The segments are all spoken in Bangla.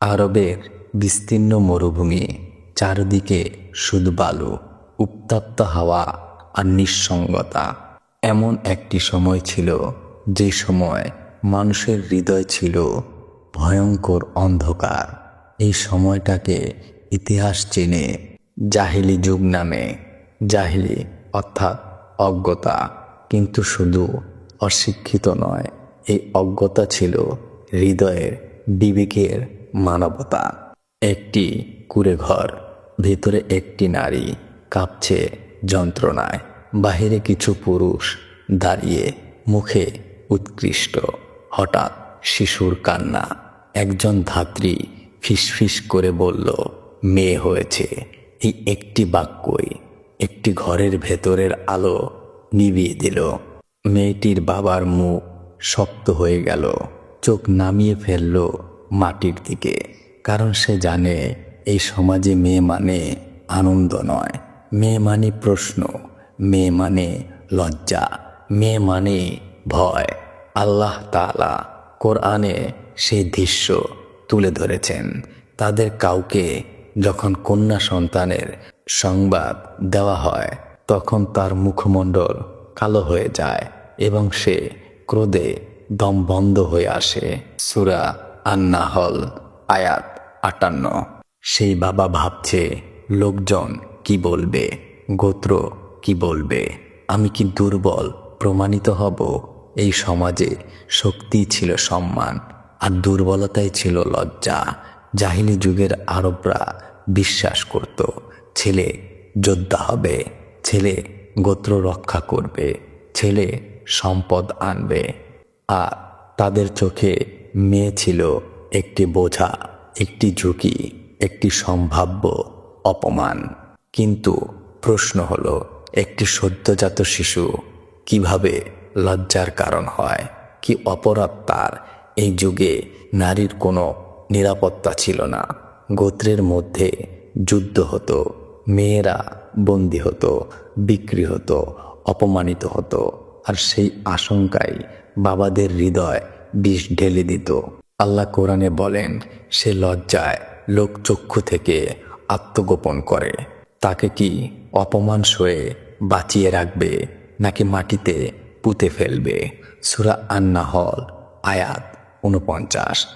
আরবের বিস্তীর্ণ মরুভূমি, চারদিকে শুধু বালু উত্তপ্ত হাওয়া আর নিঃসঙ্গতা। এমন একটি সময় ছিল যে সময় মানুষের হৃদয় ছিল ভয়ঙ্কর অন্ধকার। এই সময়টাকে ইতিহাস চেনে জাহিলি যুগ নামে। জাহিলি অর্থাৎ অজ্ঞতা, কিন্তু শুধু অশিক্ষিত নয়, এই অজ্ঞতা ছিল হৃদয়ের বিবেকের মানবতা। একটি কুড়ে ঘর ভিতরে একটি নারী, কাঁপছে যন্ত্রণায়। বাহিরে কিছু পুরুষ দাঁড়িয়ে মুখে উৎকৃষ্ট। হঠাৎ শিশুর কান্না। একজন ধাত্রী ফিসফিস করে বলল, মেয়ে হয়েছে। এই একটি বাক্যই একটি ঘরের ভেতরের আলো নিভিয়ে দিল। মেয়েটির বাবার মুখ শক্ত হয়ে গেল। চোখ নামিয়ে ফেলল মাটির দিকে, কারণ সে জানে এই সমাজে মেয়ে মানে আনন্দ নয়। মেয়ে মানে প্রশ্ন, মেয়ে মানে লজ্জা, মেয়ে মানে ভয়। আল্লাহ তাআলা কোরআনে সেই দৃশ্য তুলে ধরেছেন। তাদের কাউকে যখন কন্যা সন্তানের সংবাদ দেওয়া হয়, তখন তার মুখমণ্ডল কালো হয়ে যায় এবং সে ক্রোধে দম বন্ধ হয়ে আসে। সুরা আন্নাহল, আয়াত আটান্ন। সেই বাবা ভাবছে, লোকজন কি বলবে? গোত্র কি বলবে? আমি কি দুর্বল, প্রমাণিত হব? এই সমাজে শক্তি ছিল সম্মান, আর দুর্বলতাই ছিল লজ্জা। জাহিলি যুগের আরবরা বিশ্বাস করত, ছেলে যোদ্ধা হবে, ছেলে গোত্র রক্ষা করবে, ছেলে সম্পদ আনবে। আর তাদের চোখে মেয়ে ছিল একটি বোঝা, একটি ঝুঁকি, একটি সম্ভাব্য অপমান। কিন্তু প্রশ্ন হলো, একটি সদ্যজাত শিশু কীভাবে লজ্জার কারণ হয়? কি অপরাধ তার? এই যুগে নারীর কোনো নিরাপত্তা ছিল না। গোত্রের মধ্যে যুদ্ধ হতো, মেয়েরা বন্দি হতো, বিক্রি হতো, অপমানিত হতো। আর সেই আশঙ্কায় বাবাদের হৃদয় বিষ ঢেলে দিত। আল্লাহ কোরআনে বলেন, সে লজ্জায় লোক চক্ষু থেকে আত্মগোপন করে। তাকে কি অপমান সয়ে বাঁচিয়ে রাখবে, নাকি মাটিতে পুঁতে ফেলবে? সুরা আন্না হল আয়াত উনপঞ্চাশ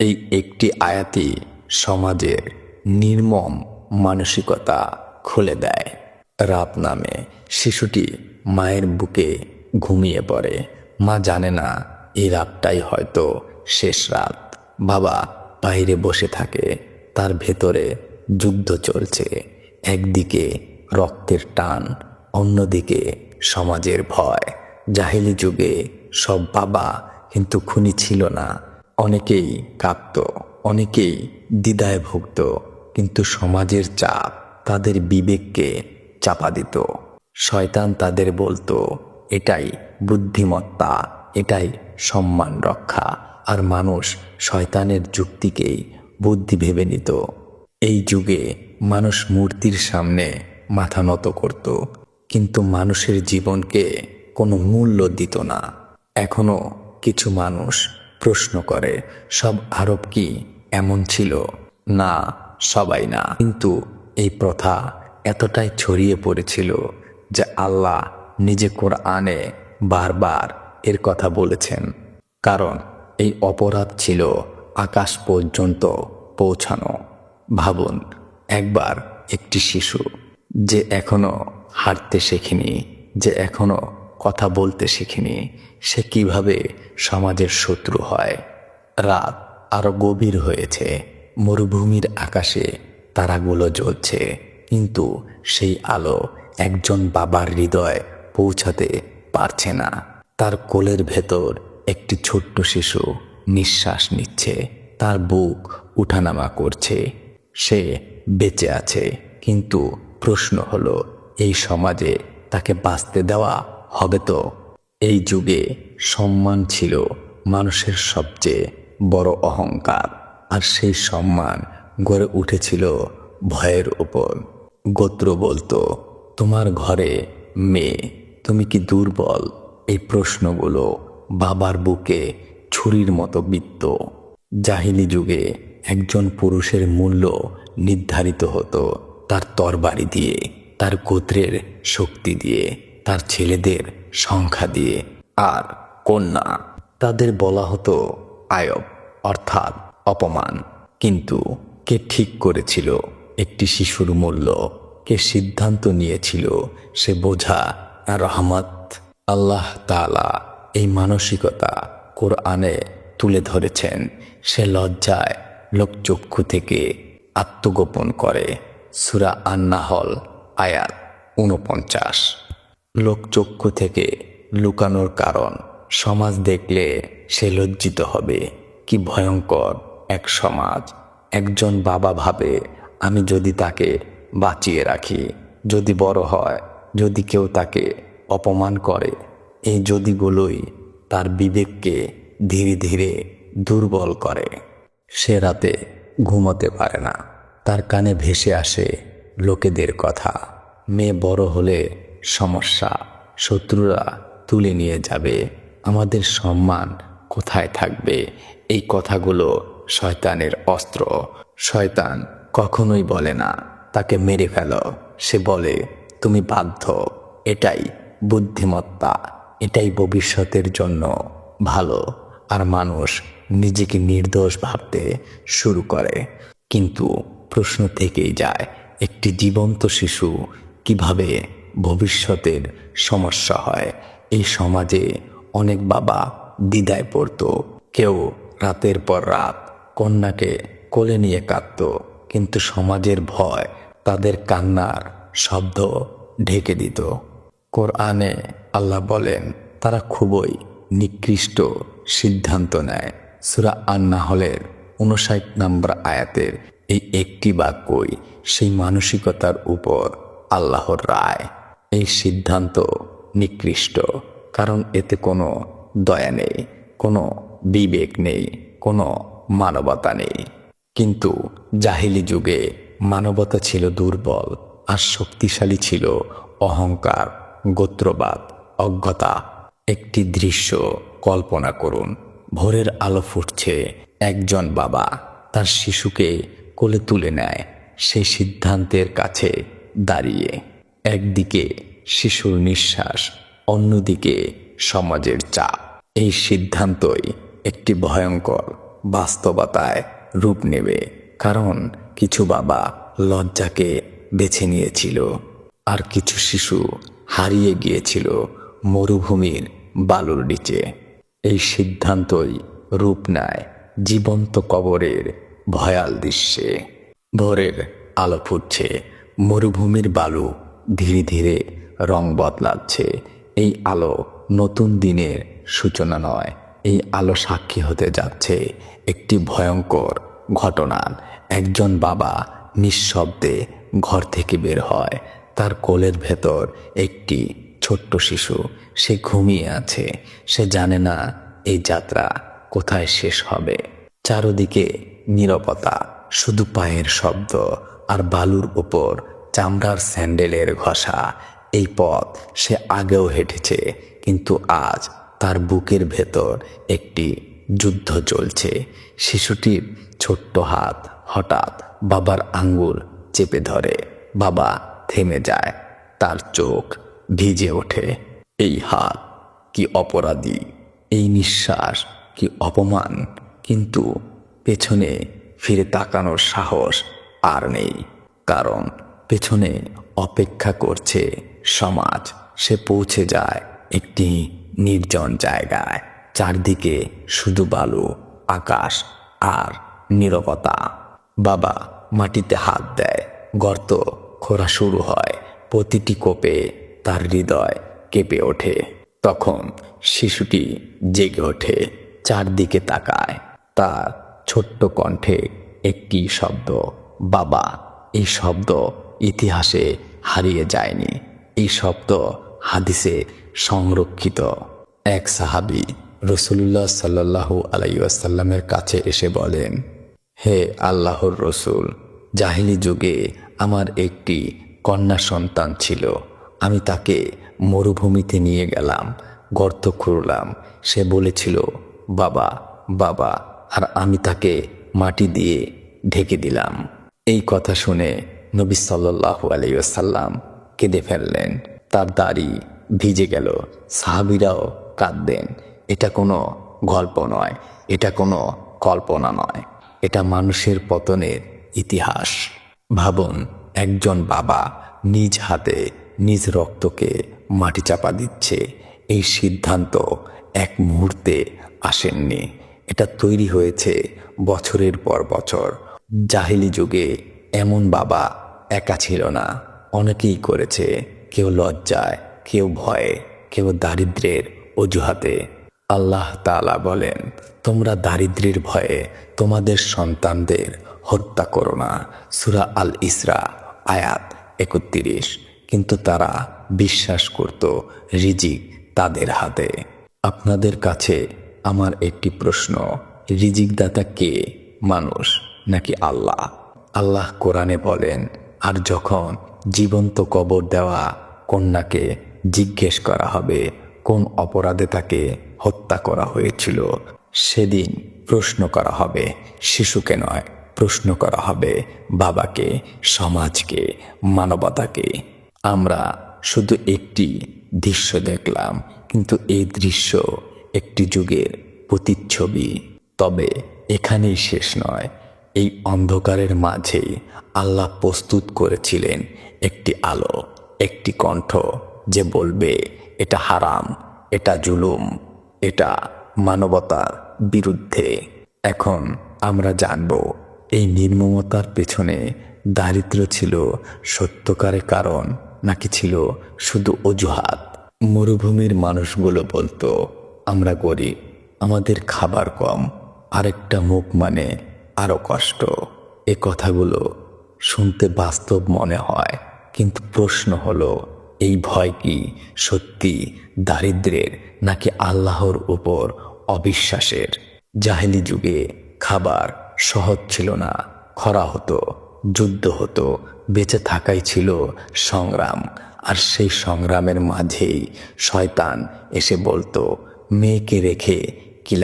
এই একটি আয়াতই সমাজের নির্মম মানসিকতা খুলে দেয়। রাত নামে শিশুটি মায়ের বুকে ঘুমিয়ে পড়ে। মা জানে না এই রাতটাই হয়তো শেষ রাত। বাবা বাইরে বসে থাকে, তার ভেতরে যুদ্ধ চলছে। একদিকে রক্তের টান, অন্যদিকে সমাজের ভয়। জাহিলি যুগে সব বাবা কিন্তু খুনি ছিল না। অনেকেই কাঁপত, অনেকেই দ্বিধায় ভুগত, কিন্তু সমাজের চাপ তাদের বিবেককে চাপা দিত। শয়তান তাদের বলতো, এটাই বুদ্ধিমত্তা, এটাই সম্মান রক্ষা আর মানুষ শয়তানের যুক্তিকেই বুদ্ধি ভেবে নিত। এই যুগে মানুষ মূর্তির সামনে মাথা নত করত, কিন্তু মানুষের জীবনকে কোনো মূল্য দিত না। এখনও কিছু মানুষ প্রশ্ন করে, সব আরব কি এমন ছিল? না, সবাই না। কিন্তু এই প্রথা এতটাই ছড়িয়ে পড়েছিল যে আল্লাহ নিজে কোরআনে বারবার এর কথা বলেছেন। কারণ এই অপরাধ ছিল আকাশ পর্যন্ত পৌঁছানো। ভাবুন, একবার একটি শিশু যে এখনও হাঁটতে শেখেনি, যে এখনও কথা বলতে শেখেনি, সে কীভাবে সমাজের শত্রু হয়? রাত আরও গভীর হয়েছে, মরুভূমির আকাশে তারাগুলো জ্বলছে, কিন্তু সেই আলো একজন বাবার হৃদয় পৌঁছাতে পারছে না। তার কোলের ভেতর একটি ছোট্ট শিশু নিঃশ্বাস নিচ্ছে। তার বুক উঠানামা করছে। সে বেঁচে আছে। কিন্তু প্রশ্ন হলো, এই সমাজে তাকে বাঁচতে দেওয়া হবে তো? এই যুগে সম্মান ছিল মানুষের সবচেয়ে বড় অহংকার। আর সেই সম্মান গড়ে উঠেছিল ভয়ের ওপর গোত্র বলতো, তোমার ঘরে মেয়ে, তুমি কি দুর্বল? এই প্রশ্নগুলো বাবার বুকে ছুরির মতো বিত্ত। জাহিলি যুগে একজন পুরুষের মূল্য নির্ধারিত হতো তার তরবারি দিয়ে, তার গোত্রের শক্তি দিয়ে, তার ছেলেদের সংখ্যা দিয়ে। আর কন্যা, তাদের বলা হতো আয়ব, অর্থাৎ অপমান। কিন্তু কে ঠিক করেছিল একটি শিশুর মূল্য, কে সিদ্ধান্ত নিয়েছিল সে বোঝা রহমত আল্লাহ তাআলা এই মানসিকতা কোরআনে তুলে ধরেছেন। সে লজ্জায় লোকচক্ষু থেকে আত্মগোপন করে। সুরা আন্নাহল, আয়াত উনপঞ্চাশ লোকচক্ষু থেকে লুকানোর কারণ সমাজ দেখলে সে লজ্জিত হবে। কি ভয়ঙ্কর এক সমাজ। একজন বাবা ভাবে, আমি যদি তাকে বাঁচিয়ে রাখি, যদি বড় হয়, যদি কেউ তাকে অপমান করে। এই যদিগুলোই তার বিবেককে ধীরে ধীরে দুর্বল করে। সে রাতে ঘুমোতে পারে না। তার কানে ভেসে আসে লোকেদের কথা। মেয়ে বড় হলে সমস্যা। শত্রুরা তুলে নিয়ে যাবে। আমাদের সম্মান কোথায় থাকবে? এই কথাগুলো শয়তানের অস্ত্র। শয়তান কখনোই বলে না, তাকে মেরে ফেলো। সে বলে, তুমি বাধ্য। এটাই বুদ্ধিমত্তা, এটাই ভবিষ্যতের জন্য ভালো। আর মানুষ নিজেকে নির্দোষ ভাবতে শুরু করে। কিন্তু প্রশ্ন থেকেই যায়, একটি জীবন্ত শিশু কীভাবে ভবিষ্যতের সমস্যা হয়? এই সমাজে অনেক বাবা দ্বিধায় পড়তো। কেউ রাতের পর রাত কন্যাকে কোলে নিয়ে কাঁদত, কিন্তু সমাজের ভয় তাদের কান্নার শব্দ ঢেকে দিত। কোরআনে আল্লাহ বলেন, তারা খুবই নিকৃষ্ট সিদ্ধান্ত নেয়। সুরা আন্নাহলের উনষাট নম্বর আয়াতের এই একটি বাক্যই সেই মানসিকতার উপর আল্লাহর রায়। এই সিদ্ধান্ত নিকৃষ্ট, কারণ এতে কোনো দয়া নেই, কোনো বিবেক নেই, কোনো মানবতা নেই। কিন্তু জাহিলি যুগে মানবতা ছিল দুর্বল আর শক্তিশালী ছিল অহংকার। গোত্রবাদ, অজ্ঞতা, একটি দৃশ্য কল্পনা করুন। ভোরের আলো ফুটছে, একজন বাবা তার শিশুকে কোলে তুলে নেয় সেই সিদ্ধান্তের কাছে দাঁড়িয়ে। একদিকে শিশুর নিঃশ্বাস, অন্যদিকে সমাজের চাপ। এই সিদ্ধান্তই একটি ভয়ঙ্কর বাস্তবতায় রূপ নেবে, কারণ কিছু বাবা লজ্জাকে বেছে নিয়েছিল, আর কিছু শিশু হারিয়ে গিয়েছিল মরুভূমির বালুর নিচে। এই সিদ্ধান্তই রূপ নেয় জীবন্ত কবরের ভয়াল দৃশ্যে। ভোরের আলো ফুটছে, মরুভূমির বালু ধীরে ধীরে রং বদলাচ্ছে। এই আলো নতুন দিনের সূচনা নয়, এই আলো সাক্ষী হতে যাচ্ছে একটি ভয়ঙ্কর ঘটনার একজন বাবা নিঃশব্দে ঘর থেকে বের হয় তার কোলের ভেতর একটি ছোট্ট শিশু। সে ঘুমিয়ে আছে। সে জানে না এই যাত্রা কোথায় শেষ হবে। চারদিকে নীরবতা, শুধু পায়ের শব্দ আর বালুর উপর চামড়ার স্যান্ডেলের ঘষা। এই পথ সে আগেও হেঁটেছে, কিন্তু আজ তার বুকের ভেতর একটি যুদ্ধ চলছে। শিশুটির ছোট্ট হাত হঠাৎ বাবার আঙ্গুল চেপে ধরে। বাবা থেমে যায়। তার চোখ ভিজে ওঠে। এই হাত কি অপরাধী? এই নিঃশ্বাস কি অপমান? কিন্তু পেছনে ফিরে তাকানোর সাহস আর নেই। কারণ পেছনে অপেক্ষা করছে সমাজ। সে পৌঁছে যায় একটি নির্জন জায়গায়। চারদিকে শুধু বালু, আকাশ আর নীরবতা। বাবা মাটিতে হাত দেয়, গর্ত খোঁড়া শুরু হয়, প্রতিটি কোপে তার হৃদয় কেঁপে ওঠে। তখন শিশুটি জেগে ওঠে, চারদিকে তাকায়। তার ছোট্ট কণ্ঠে একটি শব্দ, বাবা, এই শব্দ ইতিহাসে হারিয়ে যায়নি। এই শব্দ হাদিসে সংরক্ষিত। এক সাহাবি রসুল্লাহ সাল্লাহু আলাইসাল্লামের কাছে এসে বলেন, হে আল্লাহর রসুল, জাহিলি যুগে আমার একটি কন্যা সন্তান ছিল। আমি তাকে মরুভূমিতে নিয়ে গেলাম, গর্ত খুঁড়লাম। সে বলেছিল, বাবা বাবা। আর আমি তাকে মাটি দিয়ে ঢেকে দিলাম। এই কথা শুনে নবী সাল্লাহু আলাইসাল্লাম কেঁদে ফেললেন। তার দাড়ি ভিজে গেল। সাহাবিরাও কাঁদলেন এটা কোনো গল্প নয়, এটা কোনো কল্পনা নয়। এটা মানুষের পতনের ইতিহাস। ভাবুন, একজন বাবা নিজ হাতে নিজ রক্তকে মাটি চাপা দিচ্ছে। এই সিদ্ধান্ত এক মুহূর্তে আসেননি। এটা তৈরি হয়েছে বছরের পর বছর। জাহিলি যুগে এমন বাবা একা ছিল না। অনেকেই করেছে, কেউ লজ্জায়, কেউ ভয়ে, কেউ দারিদ্রের অজুহাতে। আল্লাহ তাআলা বলেন, তোমরা দারিদ্রের ভয়ে তোমাদের সন্তানদের হত্যা করো না। সুরা আল ইসরা আয়াত একত্রিশ। কিন্তু তারা বিশ্বাস করত রিজিক তাদের হাতে। আপনাদের কাছে আমার একটি প্রশ্ন রিজিক দাতা কে? মানুষ নাকি আল্লাহ? আল্লাহ কোরআনে বলেন, আর যখন জীবন্ত কবর দেওয়া কন্যাকে জিজ্ঞেস করা হবে, কোন অপরাধে তাকে হত্যা করা হয়েছিল? সেদিন প্রশ্ন করা হবে শিশুকে নয়? প্রশ্ন করা হবে বাবাকে, সমাজকে, মানবতাকে। আমরা শুধু একটি দৃশ্য দেখলাম, কিন্তু এই দৃশ্য একটি যুগের প্রতিচ্ছবি। তবে এখানেই শেষ নয়, এই অন্ধকারের মাঝেই আল্লাহ প্রস্তুত করেছিলেন একটি আলো, একটি কণ্ঠ যে বলবে, এটা হারাম, এটা জুলুম, এটা মানবতার বিরুদ্ধে। এখন আমরা জানব এই নির্মমতার পেছনে দারিদ্র ছিল সত্যকারের কারণ, নাকি ছিল শুধু অজুহাত? মরুভূমির মানুষগুলো বলতো, আমরা গরিব, আমাদের খাবার কম, আরেকটা মুখ মানে আরও কষ্ট। এ কথাগুলো শুনতে বাস্তব মনে হয়, কিন্তু প্রশ্ন হলো, এই ভয় কি সত্যি দারিদ্রের নাকি আল্লাহর উপর অবিশ্বাসের? জাহেলি যুগে খাবার সহজ ছিল না, খরা হতো, যুদ্ধ হতো, বেঁচে থাকাই ছিল সংগ্রাম। আর সেই সংগ্রামের মাঝেই শয়তান এসে বলতো, মেয়েকে রেখে কি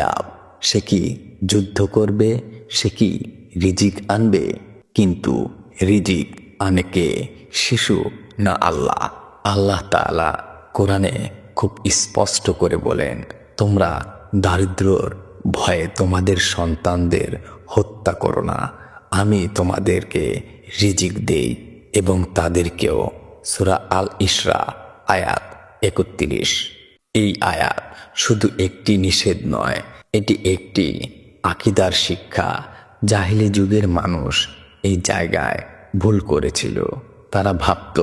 সে কি যুদ্ধ করবে? সে কি রিজিক আনবে? কিন্তু রিজিক আনে কে? শিশু না আল্লাহ? আল্লাহ তাআলা কোরআনে খুব স্পষ্ট করে বলেন, তোমরা দারিদ্রর ভয়ে তোমাদের সন্তানদের হত্যা করো না। আমি তোমাদেরকে রিজিক দেই এবং তাদেরকেও সুরা আল ইসরা আয়াত একত্রিশ। এই আয়াত শুধু একটি নিষেধ নয়, এটি একটি আকিদার শিক্ষা। জাহিলি যুগের মানুষ এই জায়গায় ভুল করেছিল। তারা ভাবত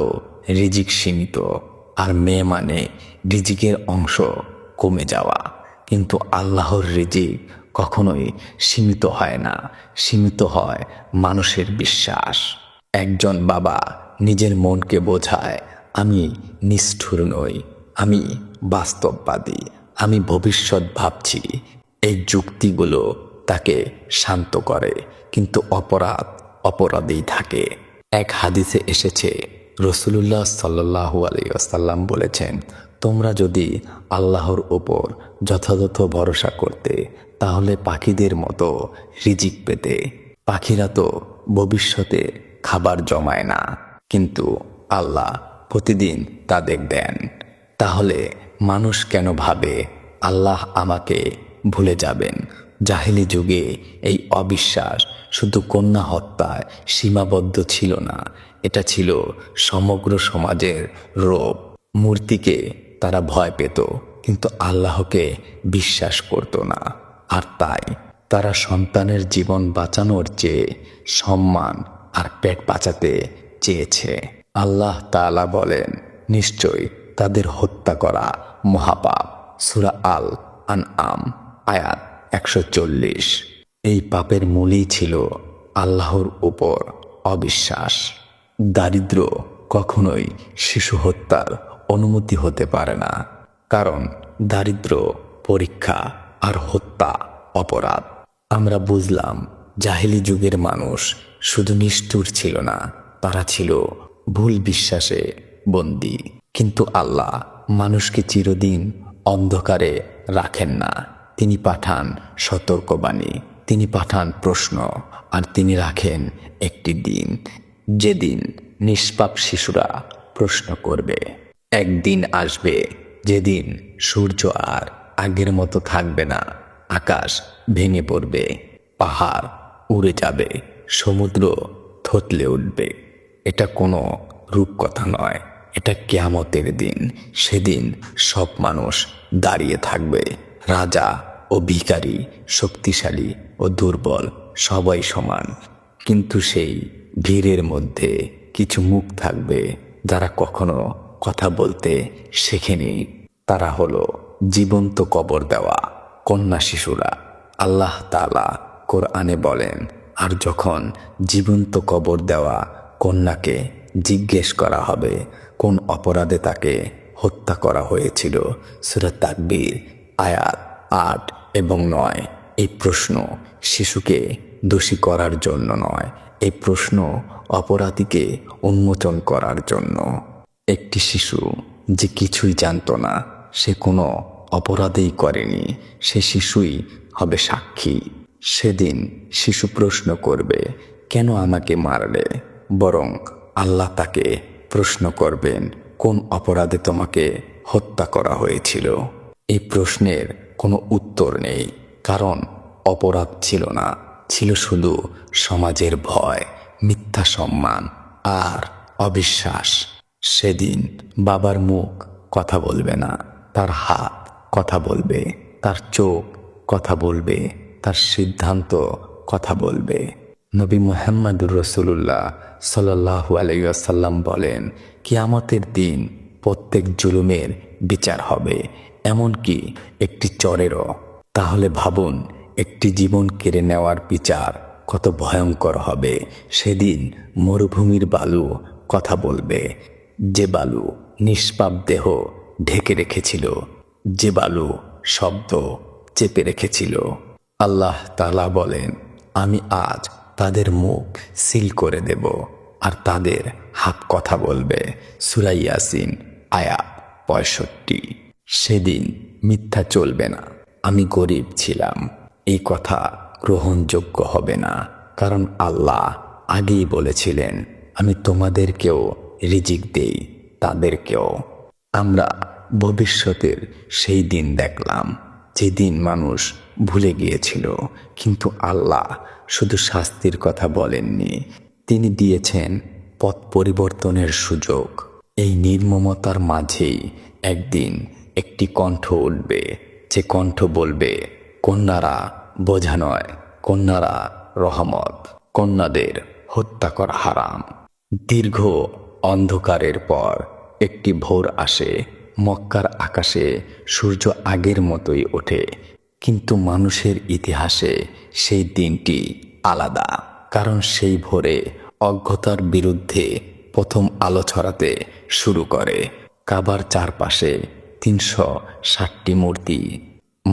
রিজিক সীমিত, আর মেয়ে মানে রিজিকের অংশ কমে যাওয়া। কিন্তু আল্লাহর রিজিক কখনোই সীমিত হয় না, সীমিত হয় মানুষের বিশ্বাস। একজন বাবা নিজের মনকে বোঝায়, আমি নিষ্ঠুর নই, আমি বাস্তববাদী, আমি ভবিষ্যৎ ভাবছি। এই যুক্তিগুলো তাকে শান্ত করে, কিন্তু অপরাধ অপরাধেই থাকে। এক হাদিসে এসেছে রসুলুল্লাহ সাল্লাহু আলাইসাল্লাম বলেছেন, তোমরা যদি আল্লাহর ওপর যথাযথ ভরসা করতে, তাহলে পাখিদের মতো রিজিক পেতে। পাখিরা তো ভবিষ্যতে খাবার জমায় না, কিন্তু আল্লাহ প্রতিদিন তাদের দেন। তাহলে মানুষ কেন ভাবে, আল্লাহ আমাকে ভুলে যাবেন? জাহিলি যুগে এই অবিশ্বাস শুধু কন্যা হত্যায় সীমাবদ্ধ ছিল না এটা ছিল সমগ্র সমাজের রোগ। মূর্তিকে তারা ভয় পেত, কিন্তু আল্লাহকে বিশ্বাস করত না। আর তাই তারা সন্তানের জীবন বাঁচানোর চেয়ে সম্মান আর পেট বাঁচাতে চেয়েছে। আল্লাহ তাআলা বলেন নিশ্চয় তাদের হত্যা করা মহাপাপ। সুরা আল আন আম আয়াত একশো চল্লিশ। এই পাপের মূলই ছিল আল্লাহর উপর অবিশ্বাস। দারিদ্র কখনোই শিশু হত্যার অনুমতি হতে পারে না। কারণ দারিদ্র, পরীক্ষা আর হত্যা অপরাধ। আমরা বুঝলাম, জাহিলি যুগের মানুষ শুধু নিষ্ঠুর ছিল না, তারা ছিল ভুল বিশ্বাসে বন্দী। কিন্তু আল্লাহ মানুষকে চিরদিন অন্ধকারে রাখেন না। তিনি পাঠান সতর্কবাণী, তিনি পাঠান প্রশ্ন, আর তিনি রাখেন একটি দিন। যেদিন নিষ্পাপ শিশুরা প্রশ্ন করবে, একদিন আসবে যেদিন সূর্য আর আগের মতো থাকবে না। আকাশ ভেঙে পড়বে, পাহাড় উড়ে যাবে, সমুদ্র থতলে উঠবে। এটা কোনো রূপকথা নয়, এটা কেয়ামতের দিন। সেদিন সব মানুষ দাঁড়িয়ে থাকবে, রাজা ও ভিখারি, শক্তিশালী ও দুর্বল, সবাই সমান। কিন্তু সেই ভিড়ের মধ্যে কিছু মুখ থাকবে যারা কখনো কথা বলতে শেখেনি। তারা হলো জীবন্ত কবর দেওয়া কন্যা শিশুরা। আল্লাহ তালা কোরআনে বলেন, আর যখন জীবন্ত কবর দেওয়া কন্যাকে জিজ্ঞেস করা হবে, কোন অপরাধে তাকে হত্যা করা হয়েছিল? সুরাত তাকবীর, আয়াত আট এবং নয়। এই প্রশ্ন শিশুকে দোষী করার জন্য নয় এই প্রশ্ন অপরাধীকে উন্মোচন করার জন্য। একটি শিশু যে কিছুই জানতো না, সে কোনো অপরাধেই করেনি। সে শিশুই হবে সাক্ষী। সেদিন শিশু প্রশ্ন করবে, কেন আমাকে মারলে? বরং আল্লাহ তাকে প্রশ্ন করবেন, কোন অপরাধে তোমাকে হত্যা করা হয়েছিল? এই প্রশ্নের কোনো উত্তর নেই, কারণ অপরাধ ছিল না। ছিল শুধু সমাজের ভয়, মিথ্যা সম্মান আর অবিশ্বাস। সেদিন বাবার মুখ কথা বলবে না, তার হাত কথা বলবে, তার চোখ কথা বলবে, তার সিদ্ধান্ত কথা বলবে। নবী মোহাম্মদুর রসুল্লাহ সাল্লাহু আলাইসাল্লাম বলেন, কিয়ামতের দিন প্রত্যেক জুলুমের বিচার হবে, এমনকি একটি চরেরও। তাহলে ভাবুন একটি জীবন কেড়ে নেওয়ার বিচার কত ভয়ঙ্কর হবে। সেদিন মরুভূমির বালু কথা বলবে। যে বালু নিষ্পাপ দেহ ঢেকে রেখেছিল, যে বালু শব্দ চেপে রেখেছিল। আল্লাহ তালা বলেন, আমি আজ তাদের মুখ সিল করে দেব আর তাদের হাত কথা বলবে। সুরাইয়াসিন আয়া পঁয়ষট্টি। সেদিন মিথ্যা চলবে না। আমি গরিব ছিলাম। এই কথা গ্রহণযোগ্য হবে না। কারণ আল্লাহ আগেই বলেছিলেন, আমি তোমাদেরকেও রিজিক দেই, তাদেরকেও। আমরা ভবিষ্যতের সেই দিন দেখলাম, যেদিন মানুষ ভুলে গিয়েছিল। কিন্তু আল্লাহ শুধু শাস্তির কথা বলেননি, তিনি দিয়েছেন পথ পরিবর্তনের সুযোগ। এই নির্মমতার মাঝেই একদিন একটি কণ্ঠ উঠবে, যে কণ্ঠ বলবে কন্যারা বোঝা নয়, কন্যারা রহমত, কন্যাদের হত্যা করা হারাম। দীর্ঘ অন্ধকারের পর একটি ভোর আসে, মক্কার আকাশে সূর্য আগের মতোই ওঠে, কিন্তু মানুষের ইতিহাসে সেই দিনটি আলাদা, কারণ সেই ভোরে অজ্ঞতার বিরুদ্ধে প্রথম আলো ছড়াতে শুরু করে। কাবার চারপাশে তিনশো ষাটটি মূর্তি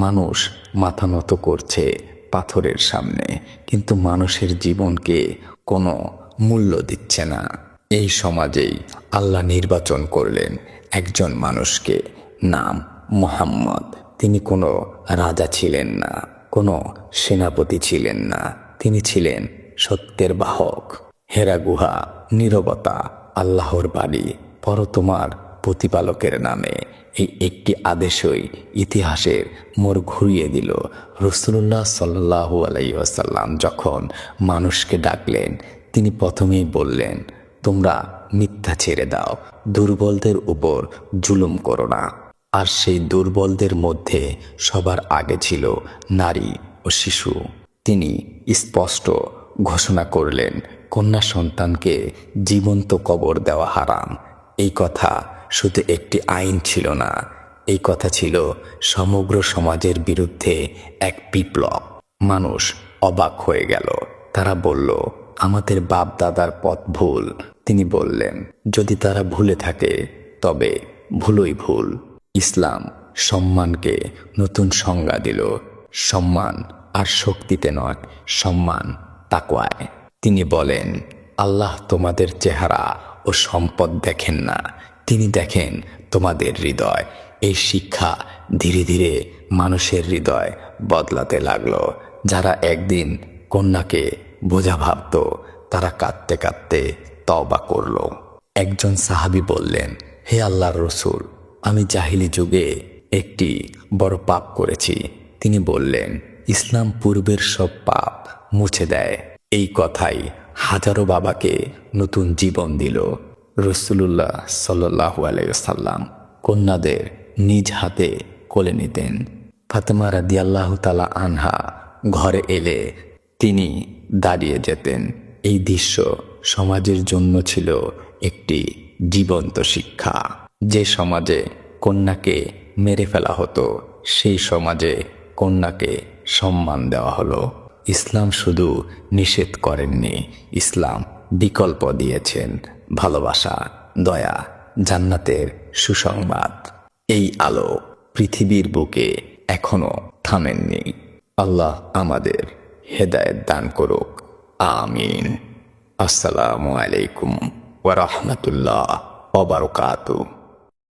মানুষ মাথা নত করছে পাথরের সামনে, কিন্তু মানুষের জীবনকে কোনো মূল্য দিচ্ছে না। এই সমাজেই আল্লাহ নির্বাচন করলেন একজন মানুষকে, নাম মোহাম্মদ। তিনি কোনো রাজা ছিলেন না, কোনো সেনাপতি ছিলেন না। তিনি ছিলেন সত্যের বাহক। হেরা গুহা, নীরবতা, আল্লাহর বাড়ি পর তোমার প্রতিপালকের নামে এই একটি আদেশই ইতিহাসের মোড় ঘুরিয়ে দিল। রসুল্লাহ সাল্লাহু আলাইসাল্লাম যখন মানুষকে ডাকলেন, তিনি প্রথমেই বললেন, তোমরা মিথ্যা ছেড়ে দাও, দুর্বলদের উপর জুলুম করো না। আর সেই দুর্বলদের মধ্যে সবার আগে ছিল নারী ও শিশু। তিনি স্পষ্ট ঘোষণা করলেন, কন্যা সন্তানকে জীবন্ত কবর দেওয়া হারাম। এই কথা শুধু একটি আইন ছিল না, এই কথা ছিল সমগ্র সমাজের বিরুদ্ধে এক বিপ্লব। মানুষ অবাক হয়ে গেল। তারা বলল, আমাদের বাপ দাদার পথ ভুল। তিনি বললেন, যদি তারা ভুলে থাকে, তবে ভুলই ভুল। ইসলাম সম্মানকে নতুন সংজ্ঞা দিল। সম্মান আর শক্তিতে নয়, সম্মান তাকওয়ায় তিনি বলেন, আল্লাহ তোমাদের চেহারা ও সম্পদ দেখেন না তিনি দেখেন তোমাদের হৃদয়। এই শিক্ষা ধীরে ধীরে মানুষের হৃদয় বদলাতে লাগল। যারা একদিন কন্যাকে বোঝা ভাবত, তারা কাঁদতে কাঁদতে তওবা করল। একজন সাহাবি বললেন, হে আল্লাহর রসুল, আমি জাহিলি যুগে একটি বড় পাপ করেছি। তিনি বললেন, ইসলাম পূর্বের সব পাপ মুছে দেয়। এই কথাই হাজারো বাবাকে নতুন জীবন দিল। রসুল্লাহ সাল্লাহ আলাইসাল্লাম কন্যাদের নিজ হাতে কোলে নিতেন। ফাতেমা রাদিয়াল্লাহ তালা আনহা ঘরে এলে তিনি দাঁড়িয়ে যেতেন। এই দৃশ্য সমাজের জন্য ছিল একটি জীবন্ত শিক্ষা। যে সমাজে কন্যাকে মেরে ফেলা হতো, সেই সমাজে কন্যাকে সম্মান দেওয়া হলো। ইসলাম শুধু নিষেধ করেননি, ইসলাম বিকল্প দিয়েছেন। ভালোবাসা, দয়া, জান্নাতের সুসংবাদ। এই আলো পৃথিবীর বুকে এখনও থামেননি। আল্লাহ আমাদের হেদায়ত দান করুক। আমিন। আসসালামু আলাইকুম ওয়া রাহমাতুল্লাহ ওয়া বারাকাতুহু।